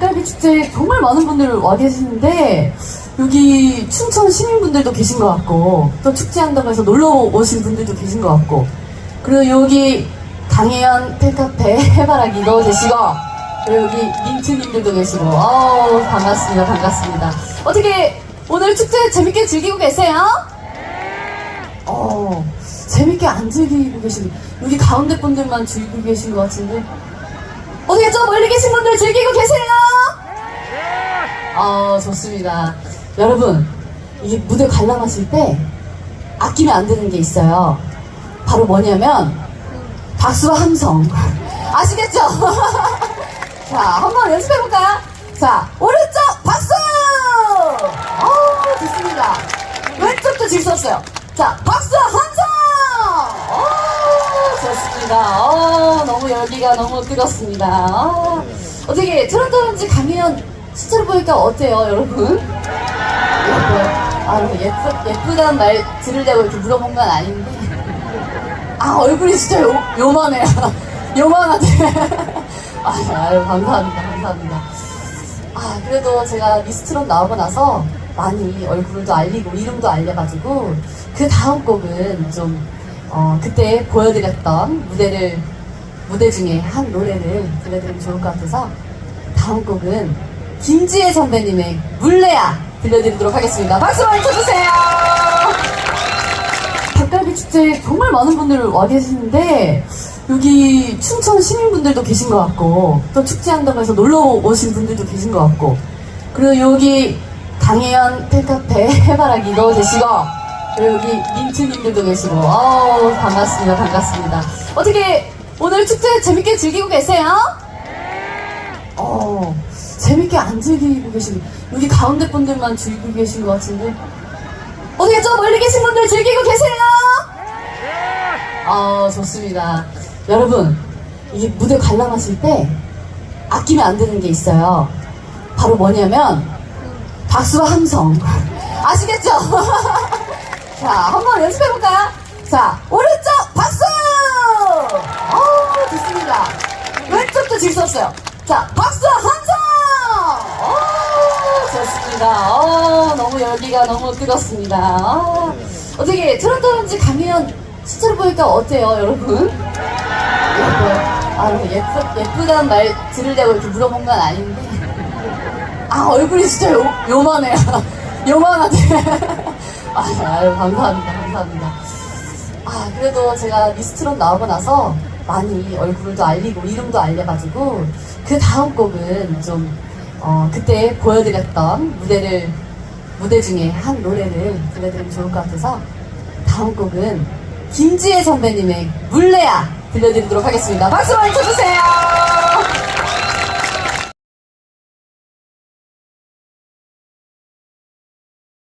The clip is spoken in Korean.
닭갈비 축제에 정말 많은 분들 와 계시는데 여기 춘천 시민분들도 계신 것 같고 또 축제한다고 해서 놀러 오신 분들도 계신 것 같고 그리고 여기 강혜연 팬카페 해바라기도 계시고 그리고 여기 민트님들도 계시고 어우 반갑습니다 반갑습니다 어떻게 오늘 축제 재밌게 즐기고 계세요? 어 재밌게 안 즐기고 계신 여기 가운데 분들만 즐기고 계신 것 같은데 어떻게 좀 멀리 계신 분들 즐기고 계세요? 어, 좋습니다. 여러분, 이게 무대 관람하실 때 아끼면 안 되는 게 있어요. 바로 뭐냐면, 박수와 함성. 아시겠죠? 자, 한번 연습해볼까요? 자, 오른쪽 박수! 어, 좋습니다. 왼쪽도 질 수 없어요. 자, 박수와 함성! 어, 좋습니다. 어, 너무 열기가 너무 뜨겁습니다. 어, 어떻게 트로트인지 가면 실제로 보니까 어때요, 여러분? 예뻐요. 아, 뭐 예쁘, 예쁘다는 말 들으려고 이렇게 물어본 건 아닌데. 아, 얼굴이 진짜 요, 요만해요. 요만하대. 아, 아유, 감사합니다. 감사합니다. 아, 그래도 제가 미스트롯 나오고 나서 많이 얼굴도 알리고 이름도 알려가지고 그 다음 곡은 좀, 어, 그때 보여드렸던 무대를, 무대 중에 한 노래를 들려드리면 좋을 것 같아서 다음 곡은 김지혜 선배님의 물레야 들려드리도록 하겠습니다. 박수 많이 쳐주세요! 닭갈비 축제에 정말 많은 분들 와 계시는데 여기 춘천 시민분들도 계신 것 같고 또 축제 한다고 해서 놀러 오신 분들도 계신 것 같고 그리고 여기 강혜연 팬카페 해바라기도 계시고 그리고 여기 민트님들도 계시고 어우 반갑습니다 반갑습니다 어떻게 오늘 축제 재밌게 즐기고 계세요? 어 재밌게 안 즐기고 계신 여기 가운데 분들만 즐기고 계신 것 같은데 어떻게 좀 멀리 계신 분들 즐기고 계세요? 어, 좋습니다. 여러분, 이게 무대 관람하실 때 아끼면 안 되는 게 있어요. 바로 뭐냐면, 박수와 함성. 아시겠죠? 자, 한번 연습해볼까요? 자, 오른쪽 박수! 어, 좋습니다. 왼쪽도 질 수 없어요. 자, 박수와 함성! 어, 좋습니다. 어, 너무 열기가 너무 뜨겁습니다. 어, 어떻게 트로트인지 가면 실제로 보니까 어때요, 여러분? 아, 뭐 예쁘, 예쁘다는 말 들으려고 이렇게 물어본 건 아닌데. 아, 얼굴이 진짜 요, 요만해요. 요만하대. 아, 아유, 감사합니다. 감사합니다. 아, 그래도 제가 미스트롯 나오고 나서 많이 얼굴도 알리고 이름도 알려가지고 그 다음 곡은 좀, 어, 그때 보여드렸던 무대를, 무대 중에 한 노래를 들려드리면 좋을 것 같아서 다음 곡은 김지혜 선배님의 물레야 들려드리도록 하겠습니다. 박수 많이 쳐주세요.